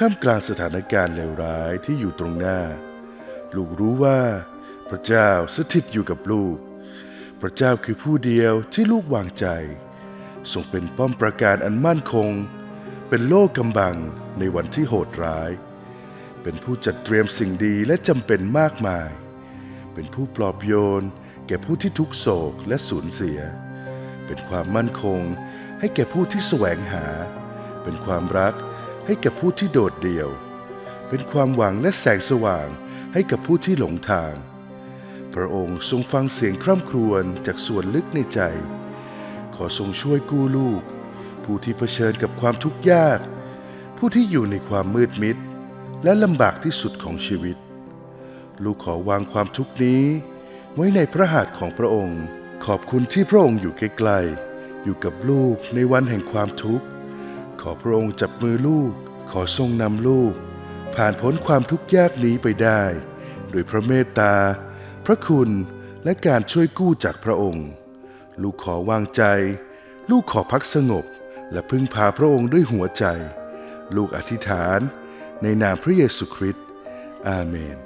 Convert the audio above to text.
ท่ามกลางสถานการณ์เลวร้ายที่อยู่ตรงหน้า ลูกรู้ว่า พระเจ้าสถิตอยู่กับลูก พระเจ้าคือผู้เดียวที่ลูกวางใจ ทรงเป็นป้อมปราการอันมั่นคง เป็นโล่กำบังในวันที่โหดร้าย เป็นผู้จัดเตรียมสิ่งดีและจำเป็นมากมาย เป็นผู้ปลอบโยน แก่ผู้ที่ทุกโศกและสูญเสีย เป็นความมั่นคงให้แก่ผู้ที่แสวงหา เป็นความรัก ให้แก่ผู้ที่โดดเดี่ยว เป็นความหวังและแสงสว่างให้กับผู้ที่หลงทาง พระองค์ทรงฟังเสียงคร่ำครวญจากส่วนลึกในใจ ขอทรงช่วยกู้ลูก ผู้ที่เผชิญกับความทุกข์ยาก ผู้ที่อยู่ในความมืดมิด และลำบากที่สุดของชีวิต ลูกขอวางความทุกข์นี้ ไว้ในพระหัตถ์ของพระองค์ ขอบคุณที่พระองค์อยู่ใกล้ๆอยู่กับลูกในวันแห่งความทุกข์ ขอพระองค์จับมือลูก อทรงนำลูก ผ่านพ้นความทุกข์ยากนี้ไปได้ โดยพระเมตตา พระคุณและการช่วยกู้จากพระองค์ ลูกขอวางใจ ลูกขอพักสงบ และพึ่งพาพระองค์ด้วยหัวใจ ลูกอธิษฐาน ในนามพระเยซูคริสต์อาเมน